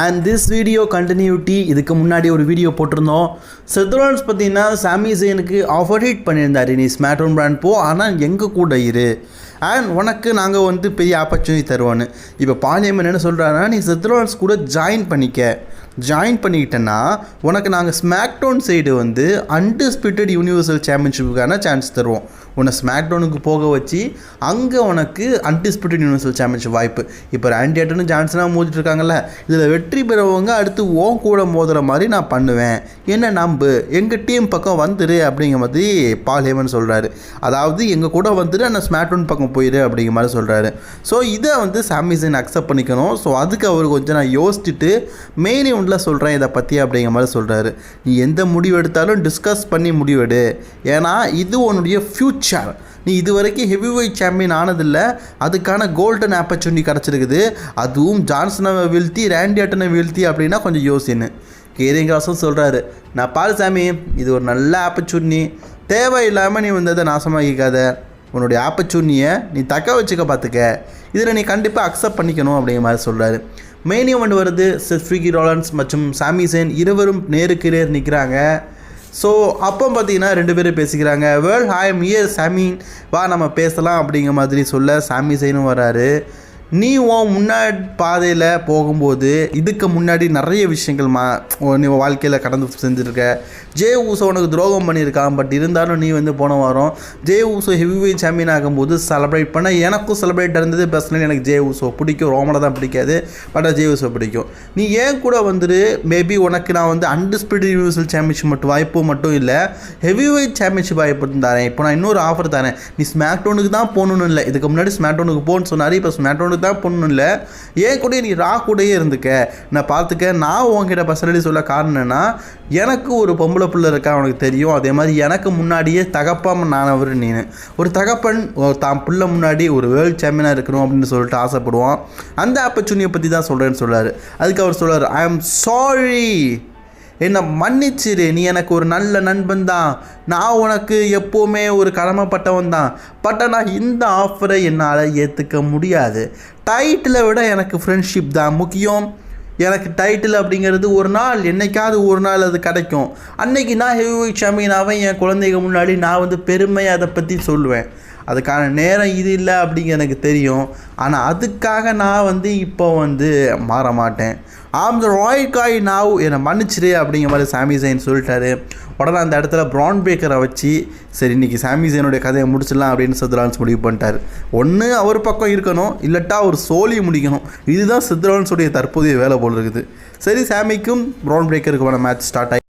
And this video continuity இதுக்கு முன்னாடி ஒரு வீடியோ போட்டிருந்தோம். செத்ரோன்ஸ் பார்த்தீங்கன்னா சாமி ஜெயினுக்கு ஆஃபர் ஹீட் பண்ணியிருந்தாரு நீ ஸ்மார்ட்ஃபோன் பிராண்ட் போ ஆனால் எங்கள் கூட இரு. அண்ட் உனக்கு நாங்கள் வந்து பெரிய ஆப்பர்ச்சுனிட்டி தருவோன்னு இப்போ பாலியம்மன் என்ன சொல்கிறாருன்னா நீ செத்ரோன்ஸ் கூட ஜாயின் பண்ணிக்க. ஜாயின் பண்ணிக்கிட்டேன்னா உனக்கு நாங்கள் ஸ்மாக்டோன் சைடு வந்து அன்டிஸ்பியூட்டட் யூனிவர்சல் சாம்பியன்ஷிப்புக்கான சான்ஸ் தருவோம். உன்னை ஸ்மாக்டவுனுக்கு போக வச்சு அங்கே உனக்கு அன்டிஸ்பியூட்டட் யூனிவர்சல் சாம்பியன்ஷிப் வாய்ப்பு. இப்போ ரேண்டி ஜான்சனாக மோதிட்டு இருக்காங்கல்ல இதில் வெற்றி பெறவங்க அடுத்து ஓன் கூட மோதுகிற மாதிரி நான் பண்ணுவேன். என்ன நம்பு? எங்கள் டீம் பக்கம் வந்துரு அப்படிங்கிற மாதிரி பால் ஹேமன் சொல்கிறாரு அதாவது எங்கள் கூட வந்துட்டு ஆனால் ஸ்மாக்டவுன் பக்கம் போயிரு அப்படிங்கிற மாதிரி சொல்கிறாரு ஸோ இதை வந்து சாமிசன் அக்செப்ட் பண்ணிக்கணும். ஸோ அதுக்கு அவர் கொஞ்சம் நான் யோசிச்சுட்டு மெயின் இவனில் சொல்கிறேன் இதை பற்றி அப்படிங்கிற மாதிரி சொல்கிறாரு நீ எந்த முடிவு எடுத்தாலும் டிஸ்கஸ் பண்ணி முடிவெடு. ஏன்னா இது உன்னுடைய ஃப்யூச்சர் நீ இது வரைக்கும் ஹெவி வெயிட் சாம்பியன் ஆனதில்லை. அதுக்கான கோல்டன் ஆப்பர்ச்சுனிட்டி கிடச்சிருக்குது அதுவும் ஜான்சனை வீழ்த்தி ரேண்டி அட்டனை வீழ்த்தி அப்படின்னா கொஞ்சம் யோசின்னு. கேரிங்காசும் சொல்கிறாரு நான் பால் சாமி இது ஒரு நல்ல ஆப்பர்ச்சுனிட்டி தேவையில்லாமல் நீ வந்து அதை நாசமாக்கிக்காத. உன்னுடைய ஆப்பர்ச்சுனியை நீ தக்க வச்சுக்க பார்த்துக்க இதில் நீ கண்டிப்பாக அக்செப்ட் பண்ணிக்கணும் அப்படிங்கிற மாதிரி சொல்கிறாரு மெயின் ஈவெண்ட் வருது செஃப்ரிகி ரோலன்ஸ் மற்றும் சாமி சேன் இருவரும் நேருக்கு நேர் நிற்கிறாங்க ஸோ அப்போ பார்த்தீங்கன்னா ரெண்டு பேரும் பேசிக்கிறாங்க. வேர்ல்ட் ஹாய் மியர் சாமின் வா நம்ம பேசலாம் அப்படிங்கிற மாதிரி சொல்ல சாமி செய்யணும் வராரு. நீ உன் முன்னாடி பாதையில் போகும்போது இதுக்கு முன்னாடி நிறைய விஷயங்கள் மா நீ வாழ்க்கையில் கடந்து செஞ்சுருக்க. ஜே ஊசோ உனக்கு துரோகம் பண்ணியிருக்கான் பட் இருந்தாலும் நீ வந்து போன வாரம் J Uso heavyweight champion ஆகும்போது செலப்ரேட் பண்ண எனக்கும் செலப்ரேட் இருந்தது பர்சனலி எனக்கு ஜே ஊசோ பிடிக்கும். ரோமனை தான் பிடிக்காது பட் ஜே ஊசோ பிடிக்கும். நீ ஏன் கூட வந்துட்டு மேபி உனக்கு நான் வந்து அன்டிஸ்பியூட்டட் யூனிவர்சல் சாம்பியன்ஷிப் மட்டும் வாய்ப்பு மட்டும் இல்லை. ஹெவி வெயிட் சாம்பியன்ஷிப் வாய்ப்பு தரேன் இப்போ நான் இன்னொரு ஆஃபர் தரேன் நீ ஸ்மாக்டோனுக்கு தான் போகணுன்னு இல்லை. இதுக்கு முன்னாடி ஸ்மாக்டோனுக்கு போகணும்னு சொன்னார் இப்போ ஸ்மாக்டோனுக்கு தான் பொண்ணு இல்லை. ஏன் கூட நீ ரா கூடயே இருந்துக்க. நான் பார்த்துக்க நான் உங்ககிட்ட பர்சனலி சொல்ல காரணம் என்னன்னா எனக்கு ஒரு பொம்பளை பிள்ளை இருக்கா அவனுக்கு தெரியும். அதே மாதிரி எனக்கு முன்னாடியே தகப்பம் நானவர் நீனு. ஒரு தகப்பன் தான் பிள்ளை முன்னாடி ஒரு வேர்ல்டு சாம்பியனாக இருக்கணும் அப்படின்னு சொல்லிட்டு ஆசைப்படுவான். அந்த ஆப்பர்ச்சுனியை பற்றி தான் சொல்கிறேன்னு சொல்கிறார் அதுக்கு அவர் சொல்கிறார் ஐ ஆம் சாரி என்னை மன்னிச்சிரு நீ எனக்கு ஒரு நல்ல நண்பன் தான். நான் உனக்கு எப்போவுமே ஒரு கடமைப்பட்டவன் தான். பட் ஆனால் இந்த ஆஃபரை என்னால் ஏற்றுக்க முடியாது. டைட்டிலை விட எனக்கு ஃப்ரெண்ட்ஷிப் தான் முக்கியம். எனக்கு டைட்டில் அப்படிங்கிறது ஒரு நாள் என்னைக்காவது ஒரு நாள் அது கிடைக்கும். அன்னைக்கு நான் ஹெவி வெயிட் என் குழந்தைங்க முன்னாடி நான் வந்து பெருமையாக அதை பற்றி சொல்லுவேன். அதுக்கான நேரம் இது இல்லை அப்படிங்க எனக்கு தெரியும். ஆனால் அதுக்காக நான் வந்து இப்போ வந்து மாற மாட்டேன். ஆம் த ராய் காய் நாவ் என்னை மன்னிச்சிரு அப்படிங்கிற மாதிரி சாமி ஜெயின் சொல்லிட்டாரு. உடனே அந்த இடத்துல ப்ரான் பேக்கரை வச்சு சரி இன்றைக்கி சாமி ஜெயினுடைய கதையை முடிச்சிடலாம் அப்படின்னு சித்ரான்ஸ் முடிவு பண்ணிட்டார். ஒன்று அவர் பக்கம் இருக்கணும் இல்லட்டா அவர் சோழி முடிக்கணும். இதுதான் சித்ரான்ஸுடைய தற்போதைய வேலை போல் இருக்குது. சரி சாமிக்கும் ப்ரௌன் பிரேக்கருக்குமான மேட்ச் ஸ்டார்ட் ஆகி